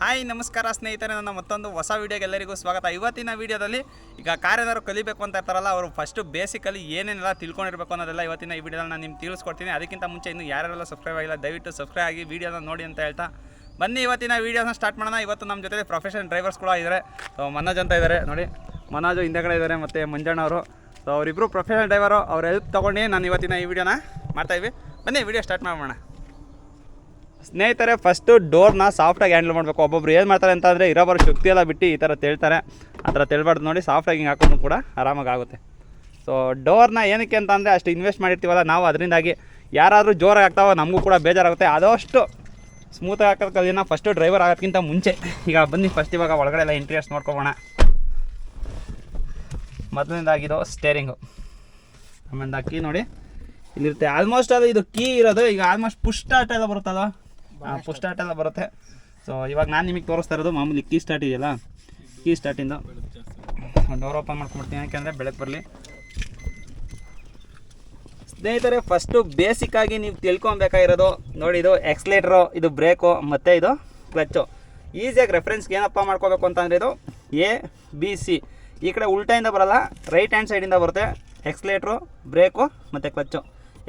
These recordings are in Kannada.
ಹಾಯ್, ನಮಸ್ಕಾರ ಸ್ನೇಹಿತರೆ, ನನ್ನ ಮತ್ತೊಂದು ಹೊಸ ವೀಡಿಯೋಗೆ ಎಲ್ಲರಿಗೂ ಸ್ವಾಗತ. ಇವತ್ತಿನ ವೀಡಿಯೋದಲ್ಲಿ ಈಗ ಕಾರ್ಯದವರು ಕಲಿಬೇಕು ಅಂತ ಇರ್ತಾರಲ್ಲ, ಅವರು ಫಸ್ಟು ಬೇಸಿಕಲಿ ಏನೇನೆಲ್ಲ ತಿಳ್ಕೊಂಡಿರ್ಬೇಕು ಅನ್ನೋದೆಲ್ಲ ಇವತ್ತಿನ ಈ ವಿಡಿಯೋದಲ್ಲಿ ನಾನು ನಿಮ್ಗೆ ತಿಳಿಸ್ಕೊಡ್ತೀನಿ. ಅದಕ್ಕಿಂತ ಮುಂಚೆ ಇನ್ನು ಯಾರೆಲ್ಲ ಸಬ್ಸ್ಕ್ರೈಬ್ ಆಗಿಲ್ಲ, ದಯವಿಟ್ಟು ಸಬ್ಸ್ಕ್ರೈಬ್ ಆಗಿ ವೀಡಿಯೋನ ನೋಡಿ ಅಂತ ಹೇಳ್ತಾ. ಬನ್ನಿ, ಇವತ್ತಿನ ವೀಡಿಯೋನ ಸ್ಟಾರ್ಟ್ ಮಾಡೋಣ. ಇವತ್ತು ನಮ್ಮ ಜೊತೆ ಪ್ರೊಫೆಷನಲ್ ಡ್ರೈವರ್ಸ್ ಕೂಡ ಇದ್ದಾರೆ ಸೊ ಮನೋಜ್ ಅಂತ ಇದ್ದಾರೆ ನೋಡಿ. ಮನೋಜು ಹಿಂದೆಗಡೆ ಇದ್ದಾರೆ ಮತ್ತು ಮಂಜಣ್ಣ ಅವರು. ಸೊ ಅವರಿಬ್ಬರು ಪ್ರೊಫೆಷನಲ್ ಡ್ರೈವರು ಅವ್ರ ಹೆಲ್ಪ್ ತೊಗೊಂಡು ನಾನು ಇವತ್ತಿನ ಈ ವಿಡಿಯೋನ ಮಾಡ್ತಾಯಿದ್ವಿ ಬನ್ನಿ, ವಿಡಿಯೋ ಸ್ಟಾರ್ಟ್ ಮಾಡೋಣ. ಸ್ನೇಹಿತರೆ ಫಸ್ಟು ಡೋರ್ನ ಸಾಫ್ಟಾಗಿ ಹ್ಯಾಂಡಲ್ ಮಾಡಬೇಕು. ಒಬ್ಬೊಬ್ರು ಏನು ಮಾಡ್ತಾರೆ ಅಂತ ಅಂದರೆ ಶಕ್ತಿ ಎಲ್ಲ ಬಿಟ್ಟು ಈ ಥರ ತೇಳ್ತಾರೆ. ಆ ಥರ ತೇಳ್ಬಾರ್ದು ನೋಡಿ ಸಾಫ್ಟಾಗಿ ಹಿಂಗೆ ಹಾಕೊಂಡು ಕೂಡ ಆರಾಮಾಗಿ ಆಗುತ್ತೆ ಸೊ ಡೋರ್ನ ಏನಕ್ಕೆ ಅಂತ ಅಂದರೆ ಅಷ್ಟು ಇನ್ವೆಸ್ಟ್ ಮಾಡಿರ್ತೀವಲ್ಲ, ನಾವು ಅದರಿಂದಾಗಿ ಯಾರಾದರೂ ಜೋರಾಗಿ ಆಗ್ತಾವೋ ನಮಗೂ ಕೂಡ ಬೇಜಾರಾಗುತ್ತೆ. ಆದಷ್ಟು ಸ್ಮೂತಾಗಿ ಹಾಕೋದು ಕಲಿಯೋಣ ಫಸ್ಟು ಡ್ರೈವರ್ ಆಗೋದಕ್ಕಿಂತ ಮುಂಚೆ. ಈಗ ಬನ್ನಿ ಫಸ್ಟ್ ಇವಾಗ ಒಳಗಡೆ ಎಲ್ಲ ಇಂಟ್ರೆಸ್ಟ್ ನೋಡ್ಕೊಬೋಣ ಮೊದಲನೇದಾಗಿದ್ದು ಸ್ಟೇರಿಂಗು ಆಮೇಲೆ ಕೀ ನೋಡಿ. ಇಲ್ಲಿರುತ್ತೆ. ಆಲ್ಮೋಸ್ಟ್ ಅದು ಇದು ಕೀ ಇರೋದು. ಈಗ ಆಲ್ಮೋಸ್ಟ್ ಪುಷ್ ಸ್ಟಾರ್ಟ್ ಎಲ್ಲ ಬರುತ್ತಲ್ಲ ಪುಷ್ ಸ್ಟಾರ್ಟ್ ಎಲ್ಲ ಬರುತ್ತೆ. ಸೊ ಇವಾಗ ನಾನು ನಿಮಗೆ ತೋರಿಸ್ತಾ ಇರೋದು ಮಾಮೂಲಿ ಕೀ ಸ್ಟಾರ್ಟ್ ಇದೆಯಲ್ಲ? ಕೀ ಸ್ಟಾರ್ಟಿಂದ ಡೋರ್ ಓಪನ್ ಮಾಡ್ಕೊಂಡ್ಬಿಡ್ತೀನಿ, ಯಾಕೆಂದರೆ ಬೆಳಕು ಬರಲಿ. ಸ್ನೇಹಿತರೆ ಫಸ್ಟು ಬೇಸಿಕ್ಕಾಗಿ ನೀವು ತಿಳ್ಕೊಬೇಕಾಗಿರೋದು ನೋಡಿ, ಇದು ಎಕ್ಸ್ಲೇಟ್ರು ಇದು ಬ್ರೇಕು ಮತ್ತು ಇದು ಕ್ಲಚ್ಚು ಈಸಿಯಾಗಿ ರೆಫರೆನ್ಸ್ಗೆ ಏನಪ್ಪ ಮಾಡ್ಕೋಬೇಕು ಅಂತಂದರೆ ಇದು ಎ ಬಿ ಸಿ ಈ ಕಡೆ ಉಲ್ಟಾಯಿಂದ ಬರಲ್ಲ ರೈಟ್ ಹ್ಯಾಂಡ್ ಸೈಡಿಂದ ಬರುತ್ತೆ. ಎಕ್ಸ್ಲೇಟ್ರು ಬ್ರೇಕು ಮತ್ತು clutch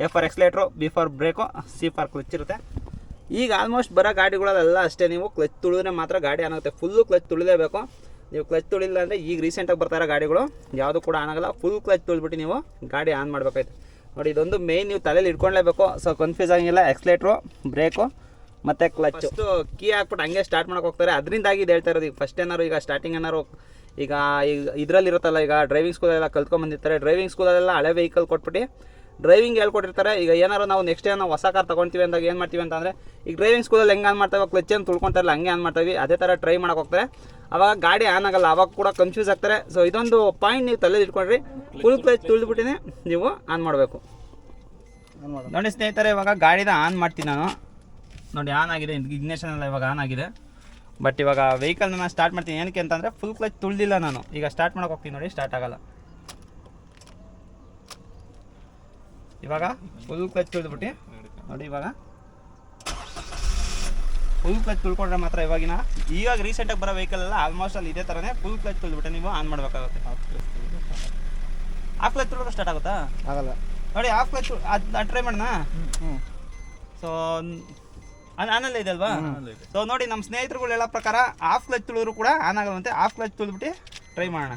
A for accelerator B for brake C for clutch ಇರುತ್ತೆ. ಈಗ ಆಲ್ಮೋಸ್ಟ್ ಬರೋ ಗಾಡಿಗಳಲ್ಲೆಲ್ಲ ಅಷ್ಟೇ. ನೀವು ಕ್ಲಚ್ ತುಳಿದ್ರೆ ಮಾತ್ರ ಗಾಡಿ ಆಗುತ್ತೆ. ಫುಲ್ಲು ಕ್ಲಚ್ ತುಳಿದೇಬೇಕು ನೀವು ಕ್ಲಚ್ ತುಳಿಲ್ಲ ಅಂದರೆ ಈಗ ರೀಸೆಂಟಾಗಿ ಬರ್ತಾ ಇರೋ ಗಾಡಿಗಳು ಯಾವುದು ಕೂಡ ಆನ್ ಆಗಲ್ಲ. ಫುಲ್ ಕ್ಲಚ್ ತುಳಿದ್ಬಿಟ್ಟು ನೀವು ಗಾಡಿ ಆನ್ ಮಾಡಬೇಕಾಯ್ತು. ನೋಡಿ, ಇದೊಂದು ಮೇಯ್ನ್ ನೀವು ತಲೆಯಲ್ಲಿ ಇಟ್ಕೊಳ್ಲೇಬೇಕು. ಸೊ ಕನ್ಫ್ಯೂಸ್ ಆಗಿಲ್ಲ ಎಕ್ಸ್ಲೇಟ್ರು ಬ್ರೇಕು ಮತ್ತು ಕ್ಲಚ್ ಕೀ ಹಾಕ್ಬಿಟ್ಟು ಹಂಗೆ ಸ್ಟಾರ್ಟ್ ಮಾಡೋಕೆ ಹೋಗ್ತಾರೆ. ಅದರಿಂದಾಗಿ ಇದು ಹೇಳ್ತಾ ಇರೋದು. ಈಗ ಫಸ್ಟ್ ಏನಾರು ಈಗ ಸ್ಟಾರ್ಟಿಂಗ್ ಏನಾರು ಈಗ ಈಗ ಇದರಲ್ಲಿ ಇರುತ್ತಲ್ಲ ಈಗ ಡ್ರೈವಿಂಗ್ ಸ್ಕೂಲೆಲ್ಲ ಕಲ್ತ್ಕೊಂಬಂದಿರ್ತಾರೆ ಡ್ರೈವಿಂಗ್ ಸ್ಕೂಲಲ್ಲೆಲ್ಲ ಹಳೆ ವೆಹಿಕಲ್ ಕೊಟ್ಬಿಟ್ಟು ಡ್ರೈವಿಂಗ್ ಹೇಳ್ಕೊಟ್ಟಿರ್ತಾರೆ. ಈಗ ಏನಾರು ನಾವು ನೆಕ್ಸ್ಟ್ ಏನೋ ಹೊಸ ಕಾರ್ ತೊಗೊಳ್ತೀವಿ ಅಂದಾಗ ಏನು ಮಾಡ್ತೀವಿ ಅಂತಂದರೆ ಈಗ ಡ್ರೈವಿಂಗ್ ಸ್ಕೂಲಲ್ಲಿ ಹೆಂಗೆ ಆನ್ ಮಾಡ್ತಾವೆ ಕ್ಲಚ್ ಏನು ತುಳ್ಕೊಂತಾರಲ್ಲ ಹಂಗೆ ಆನ್ ಮಾಡ್ತೀವಿ. ಅದೇ ಥರ ಟ್ರೈ ಮಾಡೋಕೆ ಹೋಗ್ತಾರೆ. ಅವಾಗ ಗಾಡಿ ಆನ್ ಆಗಲ್ಲ ಅವಾಗ ಕೂಡ ಕನ್ಫ್ಯೂಸ್ ಆಗ್ತಾರೆ. ಸೊ ಇದೊಂದು ಪಾಯಿಂಟ್ ನೀವು ತಲೆಲಿ ಇಟ್ಕೊಂಡ್ರಿ. ಫುಲ್ ಕ್ಲಚ್ ತುಳಿದ್ಬಿಟ್ಟಿನೇ ನೀವು ಆನ್ ಮಾಡಬೇಕು. ನೋಡಿ ಸ್ನೇಹಿತರೆ ಇವಾಗ ಗಾಡಿನ ಆನ್ ಮಾಡ್ತೀನಿ ನಾನು. ನೋಡಿ ಆನ್ ಆಗಿದೆ. ಇಗ್ನೇಷನ್ ಎಲ್ಲ ಇವಾಗ ಆನ್ ಆಗಿದೆ. ಬಟ್ ಇವಾಗ ವೆಹಿಕಲ್ ನಾನು ಸ್ಟಾರ್ಟ್ ಮಾಡ್ತೀನಿ. ಏನಕ್ಕೆ ಅಂತಂದರೆ ಫುಲ್ ಕ್ಲಚ್ ತುಳಿದಿಲ್ಲ ನಾನು. ಈಗ ಸ್ಟಾರ್ಟ್ ಮಾಡೋಕೆ ಹೋಗ್ತೀನಿ ನೋಡಿ ಸ್ಟಾರ್ಟ್ ಆಗಲ್ಲ. ಇವಾಗ ಫುಲ್ ಕ್ಲಚ್ ತುಳಿದ್ಬಿಟ್ಟು ನೋಡಿ ಇವಾಗ. ಫುಲ್ ಕ್ಲಚ್ ತುಳ್ಕೊಂಡ್ರೆ ಮಾತ್ರ ಇವಾಗಿನ ಇವಾಗ ರೀಸೆಂಟಾಗಿ ಬರೋ ವೆಹಿಕಲ್ ಎಲ್ಲ ಆಲ್ಮೋಸ್ಟ್ ಅಲ್ಲಿ ಇದೇ ಥರನೇ ಫುಲ್ ಕ್ಲಚ್ ತುಳಿದ್ಬಿಟ್ಟು ನೀವು ಆನ್ ಮಾಡಬೇಕಾಗುತ್ತೆ. ಆಫ್ ಕ್ಲಚ್ ತುಳಿದ್ರೆ ಸ್ಟಾರ್ಟ್ ಆಗುತ್ತಾ? ಆಗಲ್ಲ. ನೋಡಿ ಆಫ್ ಕ್ಲಚ್ ಅದು ಟ್ರೈ ಮಾಡೋಣ ಸೊ ಆನಲ್ಲೇ ಇದೆ ಅಲ್ವಾ? ಸೊ ನೋಡಿ ನಮ್ಮ ಸ್ನೇಹಿತರುಗಳು ಹೇಳೋ ಪ್ರಕಾರ ಆಫ್ ಕ್ಲಚ್ ತುಳಿದ್ರು ಕೂಡ ಆನ್ ಆಗಲ್ವಂತೆ ಆಫ್ ಕ್ಲಚ್ ತುಳಿದ್ಬಿಟ್ಟು ಟ್ರೈ ಮಾಡೋಣ.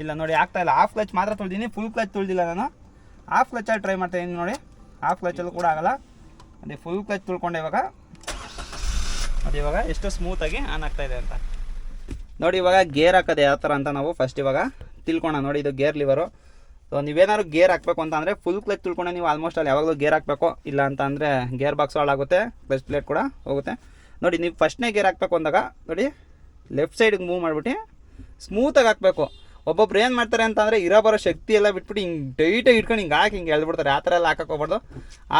ಇಲ್ಲ ನೋಡಿ ಆಗ್ತಾ ಇಲ್ಲ. ಆಫ್ ಕ್ಲಚ್ ಮಾತ್ರ ತುಳಿದೀನಿ ಫುಲ್ ಕ್ಲಚ್ ತುಳಿದಿಲ್ಲ ನಾನು. ಆಫ್ ಕ್ಲಚ್ಚಲ್ಲಿ ಟ್ರೈ ಮಾಡ್ತಾ ನೋಡಿ. ಹಾಫ್ ಕ್ಲಚ್ಚಲ್ಲೂ ಕೂಡ ಆಗಲ್ಲ. ಅದೇ ಫುಲ್ ಕ್ಲಚ್ ತುಳ್ಕೊಂಡೆ ಇವಾಗ. ಅದು ಇವಾಗ ಎಷ್ಟು ಸ್ಮೂತಾಗಿ ಆನ್ ಆಗ್ತಾ ಇದೆ ಅಂತ. ನೋಡಿ ಇವಾಗ ಗೇರ್ ಹಾಕೋದು ಯಾವ ಥರ ಅಂತ ನಾವು ಫಸ್ಟ್ ಇವಾಗ ತಿಳ್ಕೊಣ ನೋಡಿ ಇದು ಗೇರ್ ಲಿವರು ಸೊ ನೀವೇನಾದ್ರು ಗೇರ್ ಹಾಕಬೇಕು ಅಂತ ಅಂದರೆ ಫುಲ್ ಕ್ಲಚ್ ತಿಳ್ಕೊಂಡೆ ನೀವು ಆಲ್ಮೋಸ್ಟ್ ಅಲ್ಲಿ ಯಾವಾಗಲೂ ಗೇರ್ ಹಾಕಬೇಕು. ಇಲ್ಲ ಅಂತ ಅಂದರೆ ಗೇರ್ ಬಾಕ್ಸ್ ಹಾಳಾಗುತ್ತೆ ಕ್ಲಚ್ ಪ್ಲೇಟ್ ಕೂಡ ಹೋಗುತ್ತೆ. ನೋಡಿ ನೀವು ಫಸ್ಟ್ನೇ ಗೇರ್ ಹಾಕಬೇಕು ಅಂದಾಗ ನೋಡಿ ಲೆಫ್ಟ್ ಸೈಡಿಗೆ ಮೂವ್ ಮಾಡಿಬಿಟ್ಟು ಸ್ಮೂತಾಗಿ ಹಾಕಬೇಕು. ಒಬ್ಬೊಬ್ರು ಏನು ಮಾಡ್ತಾರೆ ಅಂತಂದರೆ ಇರೋ ಬರೋ ಶಕ್ತಿ ಎಲ್ಲ ಬಿಟ್ಬಿಟ್ಟು ಹಿಂಗೆ ಟೈಟಾಗಿ ಇಟ್ಕೊಂಡು ಹಿಂಗೆ ಹಾಕಿ ಹಿಂಗೆ ಎಳ್ಬಿಡ್ತಾರೆ ಆ ಥರ ಎಲ್ಲ ಹಾಕಕ್ಕೆ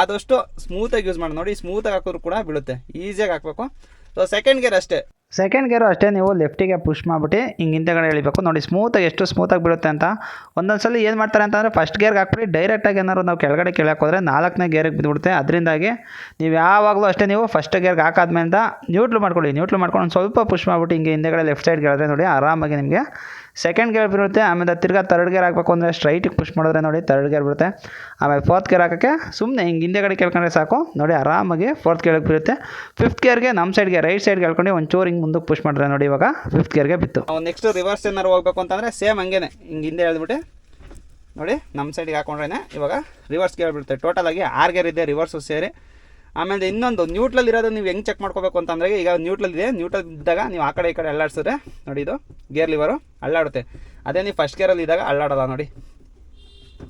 ಆದಷ್ಟು ಸ್ಮೂತಾಗಿ ಯೂಸ್ ಮಾಡಿ. ನೋಡಿ ಸ್ಮೂತಾಗಿ ಹಾಕಿದ್ರು ಕೂಡ ಬೀಳುತ್ತೆ. ಈಸಿಯಾಗಿ ಹಾಕಬೇಕು. ಸೊ ಸೆಕೆಂಡ್ ಗೇರ್ ಅಷ್ಟೇ. ಸೆಕೆಂಡ್ ಗೇರು ಅಷ್ಟೇ ನೀವು ಲೆಫ್ಟಿಗೆ ಪುಷ್ ಮಾಡಿಬಿಟ್ಟು ಹಿಂಗೆ ಹಿಂದೆಗಡೆ ಎಳಿಬೇಕು. ನೋಡಿ ಸ್ಮೂತಾಗಿ ಎಷ್ಟು ಸ್ಮೂತಾಗಿ ಬೀಳುತ್ತೆ ಅಂತ. ಒಂದೊಂದು ಸಲ ಏನು ಮಾಡ್ತಾರೆ ಅಂತಂದರೆ ಫಸ್ಟ್ ಗೇರ್ಗೆ ಹಾಕ್ಬಿಟ್ಟು ಡೈರೆಕ್ಟಾಗಿ ಏನಾದ್ರು ನಾವು ಕೆಳಗಡೆ ಕೆಳಕ್ಕೆ ಹೋದರೆ ನಾಲ್ಕನೇ ಗೇರಿಗೆ ಬಿದ್ದುಬಿಡುತ್ತೆ ಅದರಿಂದಾಗಿ ನೀವು ಯಾವಾಗಲೂ ಅಷ್ಟೇ ನೀವು ಫಸ್ಟ್ ಗೇರ್ಗೆ ಹಾಕಾದ್ಮೇಲೆ ನ್ಯೂಟ್ಲು ಮಾಡ್ಕೊಳ್ಳಿ. ನ್ಯೂಟ್ಲು ಮಾಡ್ಕೊಂಡು ಒಂದು ಸ್ವಲ್ಪ ಪುಷ್ ಮಾಡಿಬಿಟ್ಟು ಹಿಂಗೆ ಹಿಂದೆಗಡೆ ಲೆಫ್ಟ್ ಸೈಡ್ಗೆ ಹೇಳಿದ್ರೆ ನೋಡಿ ಆರಾಮಾಗಿ ನಿಮಗೆ ಸೆಕೆಂಡ್ ಗೇರ್ ಬರುತ್ತೆ, ಆಮೇಲೆ ತಿರ್ಗಾ ತರ್ಡ್ ಗೇರ್ ಹಾಕಬೇಕು ಅಂದರೆ ಸ್ಟ್ರೈಟಿಗೆ ಪುಷ್ ಮಾಡಿದ್ರೆ ನೋಡಿ ತರ್ಡ್ ಗೇರ್ ಬರುತ್ತೆ. ಆಮೇಲೆ ಫೋರ್ತ್ ಗೇರ್ ಹಾಕೋಕ್ಕೆ ಸುಮ್ಮನೆ ಹಿಂಗೆ ಹಿಂದೆಗಡೆ ಕೇಳ್ಕೊಂಡ್ರೆ ಸಾಕು. ನೋಡಿ ಆರಾಮಾಗಿ ಫೋರ್ತ್ ಗೇರ್ಗೆ ಬರುತ್ತೆ. ಫಿಫ್ತ್ ಗೇರ್ಗೆ ನಮ್ಮ ಸೈಡ್ಗೆ ರೈಟ್ ಸೈಡ್ಗೆ ಹೇಳ್ಕೊಂಡು ಚೂರು ಹಿಂಗೆ ಮುಂದಕ್ಕೆ ಪುಷ್ ಮಾಡಿದ್ರೆ ನೋಡಿ ಇವಾಗ ಫಿಫ್ತ್ ಗೇರ್ಗೆ ಬಿತ್ತು. ನೆಕ್ಸ್ಟ್ ರಿವರ್ಸ್ ಏನಾರು ಹೋಗ್ಬೇಕು ಅಂತಂದರೆ ಸೇಮ್ ಹಂಗೇನೆ. ಹಿಂಗೆ ಹಿಂದೆ ಹೇಳ್ಬಿಟ್ಟು ನೋಡಿ ನಮ್ಮ ಸೈಡಿಗೆ ಹಾಕೊಂಡ್ರೆ ಇವಾಗ ರಿವರ್ಸ್ ಗೇರ್ ಬಿಡುತ್ತೆ. ಟೋಟಲಾಗಿ ಆರು ಗೇರ್ ಇದೆ ರಿವರ್ಸು ಸೇರಿ ಆಮೇಲೆ ಇನ್ನೊಂದು ನ್ಯೂಟ್ರಲ್ ಇರೋದು ನೀವು ಹೆಂಗೆ ಚೆಕ್ ಮಾಡ್ಕೋಬೇಕು ಅಂತಂದರೆ ಈಗ ನ್ಯೂಟ್ರಲ್ ಇದೆ ನ್ಯೂಟ್ರಲ್ ಇದ್ದಾಗ ನೀವು ಆ ಕಡೆ ಈ ಕಡೆ ಅಲ್ಲಾಡ್ಸಿದ್ರೆ, ನೋಡಿ ಇದು ಗೇರ್ ಲಿವರು ಅಲ್ಲಾಡುತ್ತೆ. ಅದೇ ನೀವು ಫಸ್ಟ್ ಗೇರಲ್ಲಿ ಇದ್ದಾಗ ಅಲ್ಲಾಡೋಲ್ಲ ನೋಡಿ.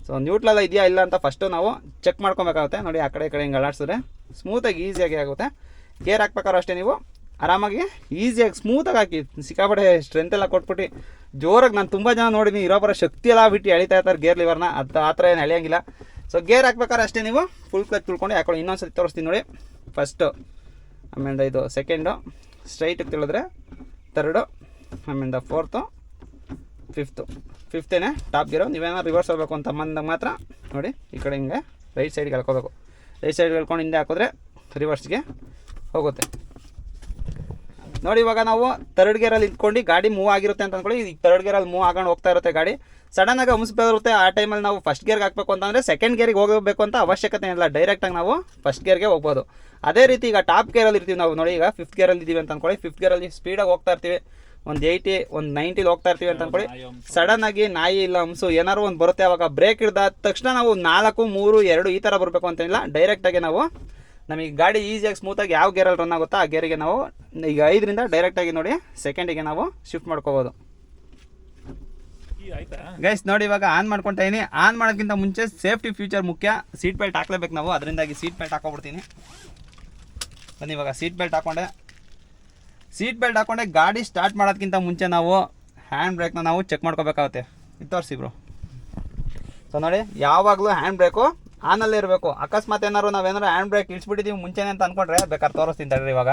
ಸೊ ನ್ಯೂಟ್ರಲ್ ಇದೆಯಾ ಇಲ್ಲ ಅಂತ ಫಸ್ಟು ನಾವು ಚೆಕ್ ಮಾಡ್ಕೊಬೇಕಾಗುತ್ತೆ. ನೋಡಿ ಆ ಕಡೆ ಈ ಕಡೆ ಹಿಂಗೆ ಅಲ್ಲಾಡ್ಸಿದ್ರೆ ಸ್ಮೂತಾಗಿ ಈಸಿಯಾಗಿ ಆಗುತ್ತೆ. ಗೇರ್ ಹಾಕ್ಬೇಕಾದ್ರೂ ಅಷ್ಟೇ ನೀವು ಆರಾಮಾಗಿ ಈಸಿಯಾಗಿ ಸ್ಮೂತಾಗಿ ಹಾಕಿ. ಸಿಕ್ಕಾಪಟ್ಟೆ ಸ್ಟ್ರೆಂತ್ ಎಲ್ಲ ಕೊಟ್ಬಿಟ್ಟು. ಜೋರಾಗಿ ನಾನು ತುಂಬ ಜನ ನೋಡಿದ್ದೀನಿ ಇರೋ ಬರೋ ಶಕ್ತಿ ಎಲ್ಲ ಬಿಟ್ಟು ಎಳಿತಾ ಇರ್ತಾರೆ ಗೇರ್ ಲಿವರ್ನ ಅದು ಆ ಥರ ಏನು ಎಳೆಯಂಗಿಲ್ಲ. ಸೊ ಗೇರ್ ಹಾಕ್ಬೇಕಾದ್ರೆ ಅಷ್ಟೇ ನೀವು. ಫುಲ್ ಕ್ಲಚ್ ತಿಳ್ಕೊಂಡು ಹಾಕೊಳ್ಳಿ. ಇನ್ನೊಂದು ಸತಿ ತೋರಿಸ್ತೀನಿ ನೋಡಿ. ಫಸ್ಟು ಆಮೇಲೆ ಇದು ಸೆಕೆಂಡು ಸ್ಟ್ರೈಟಿಗೆ ತಿಳಿದ್ರೆ ತರ್ಡು ಆಮೇಲೆ ಫೋರ್ತು ಫಿಫ್ತು ಫಿಫ್ತೇನೆ ಟಾಪ್ ಗೇರು ನೀವೇನಾದ್ರು ರಿವರ್ಸ್ ಹೋಗಬೇಕು ಅಂತ ಬಂದಾಗ ಮಾತ್ರ ನೋಡಿ, ಈ ಕಡೆ ಹಿಂಗೆ ರೈಟ್ ಸೈಡ್ಗೆ ಹೇಳ್ಕೋಬೇಕು ರೈಟ್ ಸೈಡ್ಗೆ ಹೇಳ್ಕೊಂಡು ಹಿಂದೆ ಹಾಕಿದ್ರೆ ರಿವರ್ಸ್ಗೆ ಹೋಗುತ್ತೆ. ನೋಡಿ, ಇವಾಗ ನಾವು ತರ್ಡ್ ಗೇರಲ್ಲಿ ಇದ್ಕೊಂಡು ಗಾಡಿ ಮೂವ್ ಆಗಿರುತ್ತೆ ಅಂತ ಅನ್ಕೊಳ್ಳಿ. ಈಗ ತರ್ಡ್ ಗೇರಲ್ಲಿ ಮೂವ್ ಆಗೊಂಡು ಹೋಗ್ತಾ ಇರುತ್ತೆ ಗಾಡಿ. ಸಡನ್ ಆಗಿ ಬರುತ್ತೆ ಆ ಟೈಮಲ್ಲಿ ನಾವು ಫಸ್ಟ್ ಗೇರ್ಗೆ ಹಾಕ್ಬೇಕು ಅಂತಂದರೆ ಸೆಕೆಂಡ್ ಗೇರಿಗೆ ಹೋಗಬೇಕು ಅಂತ ಅವಶ್ಯಕತೆ ಇಲ್ಲ. ಡೈರೆಕ್ಟಾಗಿ ನಾವು ಫಸ್ಟ್ ಗೇರ್ಗೆ ಹೋಗ್ಬೋದು. ಅದೇ ರೀತಿ ಈಗ ಟಾಪ್ ಗೇರಲ್ಲಿ ಇರ್ತೀವಿ ನಾವು. ನೋಡಿ ಈಗ ಫಿಫ್ತ್ ಗೇರಲ್ಲಿ ಇದ್ದೀವಿ ಅಂತ ಅಂದ್ಕೊಳ್ಳಿ ಫಿಫ್ತ್ ಗೇರಲ್ಲಿ ಸ್ಪೀಡಾಗಿ ಹೋಗ್ತಾ ಇರ್ತೀವಿ. ಒಂದು ಏಯ್ಟಿ ಒಂದು ನೈಂಟಿಲಿ ಹೋಗ್ತಾ ಇರ್ತೀವಿ ಅಂತ ಅಂದ್ಕೊಳ್ಳಿ ಸಡನ್ ಆಗಿ ನಾಯಿ ಇಲ್ಲ ಹಂಸು ಏನಾರು ಒಂದು ಬರುತ್ತೆ. ಅವಾಗ ಬ್ರೇಕ್ ಹಿಡ್ದ ತಕ್ಷಣ ನಾವು ನಾಲ್ಕು ಮೂರು ಎರಡು ಈ ಥರ ಬರಬೇಕು ಅಂತೇನಿಲ್ಲ ಡೈರೆಕ್ಟಾಗಿ ನಾವು ನಮಗೆ ಗಾಡಿ ಈಸಿಯಾಗಿ ಸ್ಮೂತಾಗಿ ಯಾವ ಗೇರಲ್ಲಿ ರನ್ ಆಗುತ್ತೋ ಆ ಗೇರಿಗೆ ನಾವು ಈಗ ಐದರಿಂದ ಡೈರೆಕ್ಟಾಗಿ ನೋಡಿ ಸೆಕೆಂಡಿಗೆ ನಾವು ಶಿಫ್ಟ್ ಮಾಡ್ಕೋಬೋದು. ಗೈಸ್ ನೋಡಿ ಇವಾಗ ಆನ್ ಮಾಡ್ಕೊತಾ ಇದೀನಿ. ಆನ್ ಮಾಡೋಕ್ಕಿಂತ ಮುಂಚೆ ಸೇಫ್ಟಿ ಫ್ಯೂಚರ್ ಮುಖ್ಯ. ಸೀಟ್ ಬೆಲ್ಟ್ ಹಾಕ್ಲೇಬೇಕು ನಾವು. ಅದರಿಂದಾಗಿ ಸೀಟ್ ಬೆಲ್ಟ್ ಹಾಕೊಬಿಡ್ತೀನಿ. ಬನ್ನಿ ಇವಾಗ ಸೀಟ್ ಬೆಲ್ಟ್ ಹಾಕೊಂಡೆ. ಸೀಟ್ ಬೆಲ್ಟ್ ಹಾಕೊಂಡೆ, ಗಾಡಿ ಸ್ಟಾರ್ಟ್ ಮಾಡೋದಕ್ಕಿಂತ ಮುಂಚೆ ನಾವು ಹ್ಯಾಂಡ್ ಬ್ರೇಕ್ನ ನಾವು ಚೆಕ್ ಮಾಡ್ಕೋಬೇಕಾಗುತ್ತೆ. ತೋರಿಸಿ ಬ್ರೋ ಸೊ ನೋಡಿ, ಯಾವಾಗಲೂ ಹ್ಯಾಂಡ್ ಬ್ರೇಕು ಆನಲ್ಲೇ ಇರಬೇಕು. ಅಕಸ್ಮಾತ್ ಏನಾದ್ರು ನಾವೇನಾದ್ರು ಹ್ಯಾಂಡ್ ಬ್ರೇಕ್ ಇಳಿಸ್ಬಿಟ್ಟಿದ್ದೀವಿ ಮುಂಚೆನೆ ಅಂತ ಅಂದ್ಕೊಂಡ್ರೆ ಬೇಕಾದ್ರೆ ತೋರಿಸ್ತೀನಿ ತಡ್ರಿ ಇವಾಗ.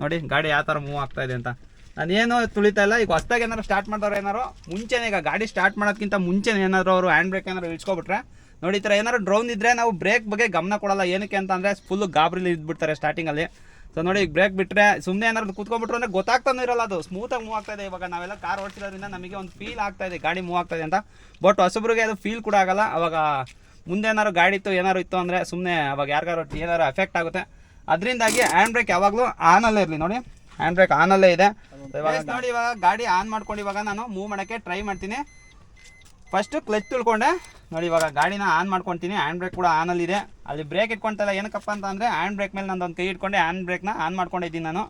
ನೋಡಿ, ಗಾಡಿ ಯಾವ ಥರ ಮೂವ್ ಆಗ್ತಾ ಇದೆ ಅಂತ. ನಾನೇನು ತುಳಿತಾ ಇಲ್ಲ. ಈಗ ಹೊಸ್ದಾಗ ಏನಾರು ಸ್ಟಾರ್ಟ್ ಮಾಡೋರು ಏನಾರು ಮುಂಚೆನೇ ಈಗ ಗಾಡಿ ಸ್ಟಾರ್ಟ್ ಮಾಡೋದಕ್ಕಿಂತ ಮುಂಚೆನೇ ಏನಾದ್ರು ಅವರು ಹ್ಯಾಂಡ್ ಬ್ರೇಕ್ ಏನಾದ್ರು ಇಳಿಸ್ಕೊಬಿಟ್ರೆ, ನೋಡಿ ಈ ಥರ ಏನಾದ್ರು ಡ್ರೌನ್ ಇದ್ದರೆ ನಾವು ಬ್ರೇಕ್ ಬಗ್ಗೆ ಗಮನ ಕೊಡಲ್ಲ. ಏನಕ್ಕೆ ಅಂತ ಅಂದರೆ ಫುಲ್ಲು ಗಾಬರಿಲಿ ಇದ್ಬಿಡ್ತಾರೆ ಸ್ಟಾರ್ಟಿಂಗಲ್ಲಿ ಸೊ ನೋಡಿ ಈಗ ಬ್ರೇಕ್ ಬಿಟ್ಟರೆ ಸುಮ್ಮನೆ ಏನಾದ್ರು ಕೂತ್ಕೊಂಡ್ಬಿಟ್ರು ಅಂದರೆ ಗೊತ್ತಾಗ್ತಾನೂ ಇರಲ್ಲ ಅದು. ಸ್ಮೂತಾಗಿ ಮೂವ್ ಆಗ್ತಾ ಇದೆ ಇವಾಗ. ನಾವೆಲ್ಲ ಕಾರ್ ಓಡಿಸಿರೋದ್ರಿಂದ ನಮಗೆ ಒಂದು ಫೀಲ್ ಆಗ್ತಾ ಇದೆ, ಗಾಡಿ ಮೂವ್ ಆಗ್ತಾ ಇದೆ ಅಂತ. ಬಟ್ ಹೊಸಬ್ರಿಗೆ ಅದು ಫೀಲ್ ಕೂಡ ಆಗಲ್ಲ. ಅವಾಗ ಮುಂದೆ ಏನಾದ್ರು ಗಾಡಿ ಇತ್ತು ಏನಾರು ಇತ್ತು ಅಂದರೆ ಸುಮ್ಮನೆ ಅವಾಗ ಯಾರಿಗಾರು ಏನಾರು ಎಫೆಕ್ಟ್ ಆಗುತ್ತೆ. ಅದರಿಂದಾಗಿ ಹ್ಯಾಂಡ್ ಬ್ರೇಕ್ ಯಾವಾಗಲೂ ಆನಲ್ಲೇ ಇರಲಿ. ನೋಡಿ. ಹ್ಯಾಂಡ್ ಬ್ರೇಕ್ ಆನಲ್ಲೇ ಇದೆ. ನೋಡಿ, ಇವಾಗ ಗಾಡಿ ಆನ್ ಮಾಡ್ಕೊಂಡು ಇವಾಗ ನಾನು ಮೂವ್ ಮಾಡೋಕ್ಕೆ ಟ್ರೈ ಮಾಡ್ತೀನಿ. ಫಸ್ಟು ಕ್ಲಚ್ ತುಳ್ಕೊಂಡೆ. ನೋಡಿ, ಇವಾಗ ಗಾಡಿನ ಆನ್ ಮಾಡ್ಕೊತೀನಿ. ಹ್ಯಾಂಡ್ ಬ್ರೇಕ್ ಕೂಡ ಆನಲ್ಲಿದೆ ಅಲ್ಲಿ ಬ್ರೇಕ್ ಇಟ್ಕೊಂತಲ್ಲ ಏನಕ್ಕಪ್ಪ ಅಂತ ಅಂದರೆ ಹ್ಯಾಂಡ್ ಬ್ರೇಕ್ ಮೇಲೆ ನಂದೊಂದು ಕೈ ಇಟ್ಕೊಂಡೆ. ಹ್ಯಾಂಡ್ ಬ್ರೇಕ್ನ ಆನ್ ಮಾಡ್ಕೊಂಡಿದ್ದೀನಿ ನಾನು.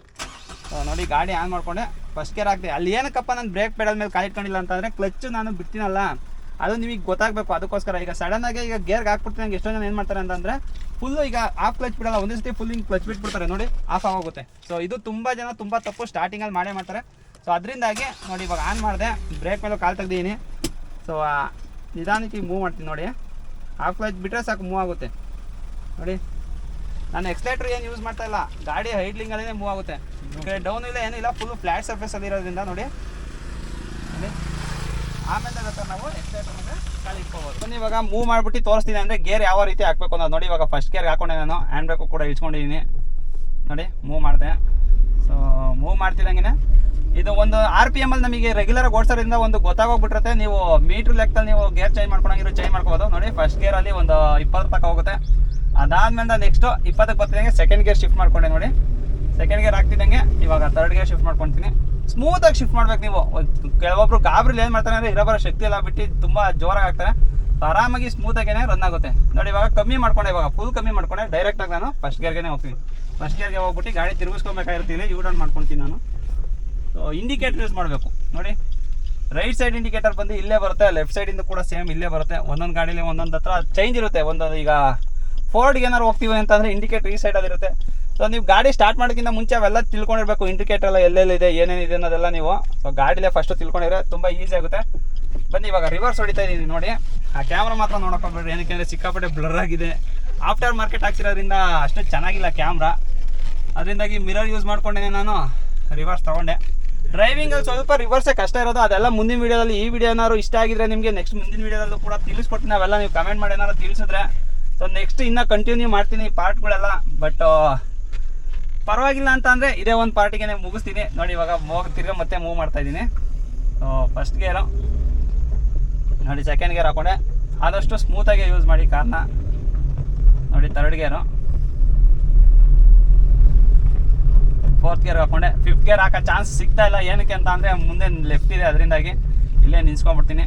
ನೋಡಿ, ಗಾಡಿ ಆನ್ ಮಾಡ್ಕೊಂಡೆ. ಫಸ್ಟ್ ಗೇರ್ ಹಾಕ್ತೀನಿ ಅಲ್ಲಿ ಏನಕ್ಕಪ್ಪ ನಾನು ಬ್ರೇಕ್ ಪೆಡಲ್ ಮೇಲೆ ಕಾಲು ಇಟ್ಕೊಂಡಿಲ್ಲ ಅಂತಂದರೆ ಕ್ಲಚ್ ನಾನು ಬಿಡ್ತೀನಲ್ಲ. ಅದು ನಿಮಗೆ ಗೊತ್ತಾಗಬೇಕು. ಅದಕ್ಕೋಸ್ಕರ ಈಗ ಸಡನ್ನಾಗಿ ಈಗ ಗೇರ್ಗೆ ಹಾಕ್ಬಿಡ್ತೀನಿ ನಂಗೆ ಎಷ್ಟೋ ಜನ ಏನು ಮಾಡ್ತಾರೆ ಅಂತಂದರೆ ಫುಲ್ಲು ಈಗ ಆಫ್ ಕ್ಲಚ್ ಬಿಡಲ್ಲ ಒಂದೇ ಸತಿ ಫುಲ್ ಹಿಂಗೆ ಕ್ಲಚ್ ಬಿಟ್ಬಿಡ್ತಾರೆ. ನೋಡಿ ಆಫ್ ಆಗೋಗುತ್ತೆ ಸೊ ಇದು ತುಂಬ ಜನ ತುಂಬ ತಪ್ಪು ಸ್ಟಾರ್ಟಿಂಗಲ್ಲಿ ಮಾಡೇ ಮಾಡ್ತಾರೆ. ಸೊ ಅದರಿಂದಾಗಿ ನೋಡಿ ಇವಾಗ ಆನ್ ಮಾಡಿದೆ. ಬ್ರೇಕ್ ಮೇಲೆ ಕಾಲು ತೆಗ್ದೀನಿ ಸೊ ನಿಧಾನಕ್ಕೆ ಮೂವ್ ಮಾಡ್ತೀನಿ ನೋಡಿ. ಆಫ್ ಕ್ಲಚ್ ಬಿಟ್ಟರೆ ಸಾಕು ಮೂವ್ ಆಗುತ್ತೆ. ನೋಡಿ. ನಾನು ಎಕ್ಸ್ಲೇಟ್ರ್ ಏನು ಯೂಸ್ ಮಾಡ್ತಾ ಇಲ್ಲ. ಗಾಡಿ ಹೈಡ್ಲಿಂಗಲ್ಲೇ ಮೂವ್ ಆಗುತ್ತೆ. ಡೌನ್ ಇಲ್ಲ ಏನಿಲ್ಲ ಫುಲ್ ಫ್ಲ್ಯಾಟ್ ಸರ್ಫೇಸಲ್ಲಿ ಇರೋದ್ರಿಂದ ನೋಡಿ ಆಮೇಲೆ ನಾವು ಇವಾಗ ಮೂವ್ ಮಾಡಿಬಿಟ್ಟು ತೋರಿಸ್ತೀನಿ ಅಂದರೆ ಗೇರ್ ಯಾವ ರೀತಿ ಹಾಕಬೇಕು ಅನ್ನೋದು. ನೋಡಿ, ಇವಾಗ ಫಸ್ಟ್ ಗೇರ್ ಹಾಕೊಂಡೆ ನಾನು. ಹ್ಯಾಂಡ್ ಬ್ರೇಕು ಕೂಡ ಇಳಿಸ್ಕೊಂಡಿದ್ದೀನಿ ನೋಡಿ ಮೂವ್ ಮಾಡಿದೆ. ಸೊ ಮೂವ್ ಮಾಡ್ತಿದ್ದಂಗೆ ಇದು ಒಂದು ಆರ್ ಪಿ ಎಂ ಅಲ್ಲಿ ನಮಗೆ ರೆಗ್ಯುಲರ್ ಓಡಿಸೋದ್ರಿಂದ ಒಂದು ಗೊತ್ತಾಗೋಗ್ಬಿಟ್ಟಿರುತ್ತೆ. ನೀವು ಮೀಟ್ರ್ ಲೆಕ್ಕದಲ್ಲಿ ನೀವು ಗೇರ್ ಚೇಂಜ್ ಮಾಡ್ಕೊಂಡಂಗಿರೋ ಚೇಂಜ್ ಮಾಡ್ಕೋಬೋದು. ನೋಡಿ ಫಸ್ಟ್ ಗೇರಲ್ಲಿ ಒಂದು ಇಪ್ಪತ್ತು ತನಕ ಹೋಗುತ್ತೆ. ಅದಾದ್ಮೇಲೆ ನೆಕ್ಸ್ಟು ಇಪ್ಪತ್ತಕ್ಕೆ ಬರ್ತಿದ್ದಂಗೆ ಸೆಕೆಂಡ್ ಗೇರ್ ಶಿಫ್ಟ್ ಮಾಡ್ಕೊಂಡೆ ನೋಡಿ. ಸೆಕೆಂಡ್ ಗೇರ್ ಹಾಕ್ತಿದ್ದಂಗೆ ಇವಾಗ ತರ್ಡ್ ಗೇರ್ ಶಿಫ್ಟ್ ಮಾಡ್ಕೊತೀನಿ. ಸ್ಮೂತಾಗಿ ಶಿಫ್ಟ್ ಮಾಡ್ಬೇಕು ನೀವು. ಕೆಲವೊಬ್ರು ಗಾಬ್ರಿಲಿ ಏನು ಮಾಡ್ತಾರೆ ಅಂದರೆ ಇರೋಬರೋ ಶಕ್ತಿ ಎಲ್ಲ ಬಿಟ್ಟು ತುಂಬ ಜೋರಾಗಿ ಆಗ್ತಾರೆ ಆರಾಮಾಗಿ ಸ್ಮೂತಾಗೇನೆ ರನ್ ಆಗುತ್ತೆ. ನೋಡಿ ಇವಾಗ ಕಮ್ಮಿ ಮಾಡ್ಕೊಂಡೆ ಇವಾಗ ಫುಲ್ ಕಮ್ಮಿ ಮಾಡ್ಕೊಂಡೆ. ಡೈರೆಕ್ಟಾಗಿ ನಾನು ಫಸ್ಟ್ ಗೇರ್ಗೆ ಹೋಗ್ತೀನಿ. ಫಸ್ಟ್ ಗೇರ್ಗೆ ಹೋಗ್ಬಿಟ್ಟು ಗಾಡಿ ತಿರುಗಿಸ್ಕೊಬೇಕಾಗಿರ್ತೀನಿ ಯೂ ಟರ್ನ್ ಮಾಡ್ಕೊತೀನಿ ನಾನು. ಸೊ ಇಂಡಿಕೇಟರ್ ಯೂಸ್ ಮಾಡಬೇಕು. ನೋಡಿ ರೈಟ್ ಸೈಡ್ ಇಂಡಿಕೇಟರ್ ಬಂದು ಇಲ್ಲೇ ಬರುತ್ತೆ ಲೆಫ್ಟ್ ಸೈಡಿಂದ ಕೂಡ ಸೇಮ್ ಇಲ್ಲೇ ಬರುತ್ತೆ. ಒಂದೊಂದು ಗಾಡೀಲಿ ಒಂದೊಂದು ಹತ್ರ ಚೇಂಜ್ ಇರುತ್ತೆ. ಒಂದೊಂದು ಈಗ ಫೋರ್ಡ್ಗೆ ಏನಾರು ಹೋಗ್ತೀವಿ ಅಂತಂದರೆ ಇಂಡಿಕೇಟರ್ ಈ ಸೈಡಲ್ಲಿ ಇರುತ್ತೆ ಸೊ ನೀವು ಗಾಡಿ ಸ್ಟಾರ್ಟ್ ಮಾಡೋಕ್ಕಿಂತ ಮುಂಚೆ ಅವೆಲ್ಲ ತಿಳ್ಕೊಂಡಿರ್ಬೇಕು ಇಂಡಿಕೇಟರ್ ಎಲ್ಲ ಎಲ್ಲೆಲ್ಲಿದೆ, ಏನೇನಿದೆ ಅನ್ನೋದೆಲ್ಲ ನೀವು. ಸೊ ಗಾಡಿಲೇ ಫಸ್ಟು ತಿಳ್ಕೊಂಡಿದ್ರೆ ತುಂಬ ಈಸಿ ಆಗುತ್ತೆ. ಬನ್ನಿ, ಇವಾಗ ರಿವರ್ಸ್ ಹೊಡಿತಾ ಇದ್ದೀನಿ ನೋಡಿ. ಆ ಕ್ಯಾಮ್ರಾ ಮಾತ್ರ ನೋಡೋಕ್ಕೋಗ್ಬೇಡ್ರಿ ಏನಕ್ಕೆ ಅಂದರೆ ಸಿಕ್ಕಾಪಟ್ಟೆ ಬ್ಲರ್ ಆಗಿದೆ. ಆಫ್ಟರ್ ಮಾರ್ಕೆಟ್ ಹಾಕ್ಸಿರೋದ್ರಿಂದ ಅಷ್ಟು ಚೆನ್ನಾಗಿಲ್ಲ ಕ್ಯಾಮ್ರಾ ಅದರಿಂದಾಗಿ ಮಿರರ್ ಯೂಸ್ ಮಾಡ್ಕೊಂಡೇನೆ ನಾನು. ರಿವರ್ಸ್ ತೊಗೊಂಡೆ. ಡ್ರೈವಿಂಗಲ್ಲಿ ಸ್ವಲ್ಪ ರಿವರ್ಸೇ ಕಷ್ಟ ಇರೋದು. ಅದೆಲ್ಲ ಮುಂದಿನ ವೀಡಿಯೋದಲ್ಲಿ ಈ ವಿಡಿಯೋ ಏನಾದ್ರು ಇಷ್ಟ ಆಗಿದ್ರೆ ನಿಮಗೆ ನೆಕ್ಸ್ಟ್ ಮುಂದಿನ ವೀಡಿಯೋದಲ್ಲೂ ಕೂಡ ತಿಳಿಸ್ಕೊಡ್ತೀನಿ. ಅವೆಲ್ಲ ನೀವು ಕಮೆಂಟ್ ಮಾಡಿ ಏನಾದ್ರು ತಿಳಿಸಿದ್ರೆ. ಸೊ ನೆಕ್ಸ್ಟ್ ಇನ್ನೂ ಕಂಟಿನ್ಯೂ ಮಾಡ್ತೀನಿ ಪಾರ್ಟ್ಗಳೆಲ್ಲ ಬಟ್ ಪರವಾಗಿಲ್ಲ ಅಂತ ಅಂದರೆ ಇದೇ ಒಂದು ಪಾರ್ಟಿಗೆ ಮುಗಿಸ್ತೀನಿ. ನೋಡಿ ಇವಾಗ ಹೋಗಿ ತಿರ್ಗ ಮತ್ತೆ ಮೂವ್ ಮಾಡ್ತಾ ಇದ್ದೀನಿ. ಫಸ್ಟ್ ಗೇರು ನೋಡಿ ಸೆಕೆಂಡ್ ಗೇರ್ ಹಾಕೊಂಡೆ. ಆದಷ್ಟು ಸ್ಮೂತಾಗಿ ಯೂಸ್ ಮಾಡಿ ಕಾರ್ನ ನೋಡಿ ತರ್ಡ್ ಗೇರು ಫೋರ್ತ್ ಗೇರ್ ಹಾಕೊಂಡೆ. ಫಿಫ್ತ್ ಗೇರ್ ಹಾಕೋ ಚಾನ್ಸ್ ಸಿಗ್ತಾ ಇಲ್ಲ. ಏನಕ್ಕೆ ಅಂತ ಅಂದರೆ ಮುಂದೆ ಲೆಫ್ಟ್ ಇದೆ. ಅದರಿಂದಾಗಿ ಇಲ್ಲೇ ನಿಲ್ಸ್ಕೊಂಡ್ಬಿಡ್ತೀನಿ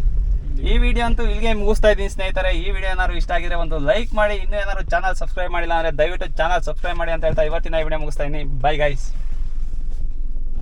ಈ ವಿಡಿಯೋ ಅಂತೂ ಇಲ್ಲಿಗೆ ಮುಗಿಸ್ತಾ ಇದ್ದೀನಿ ಸ್ನೇಹಿತರೆ. ಈ ವಿಡಿಯೋ ಏನಾದ್ರು ಇಷ್ಟ ಆಗಿದ್ರೆ ಒಂದು ಲೈಕ್ ಮಾಡಿ, ಇನ್ನೂ ಏನಾದ್ರು ಚಾನಲ್ ಸಬ್ಸ್ಕ್ರೈಬ್ ಮಾಡಿಲ್ಲ ಅಂದ್ರೆ ದಯವಿಟ್ಟು ಚಾನಲ್ ಸಬ್ಸ್ಕ್ರೈಬ್ ಮಾಡಿ ಅಂತ ಹೇಳ್ತಾ ಇವತ್ತಿನ ವಿಡಿಯೋ ಮುಗಿಸ್ತಾ ಇದ್ದೀನಿ. Bye guys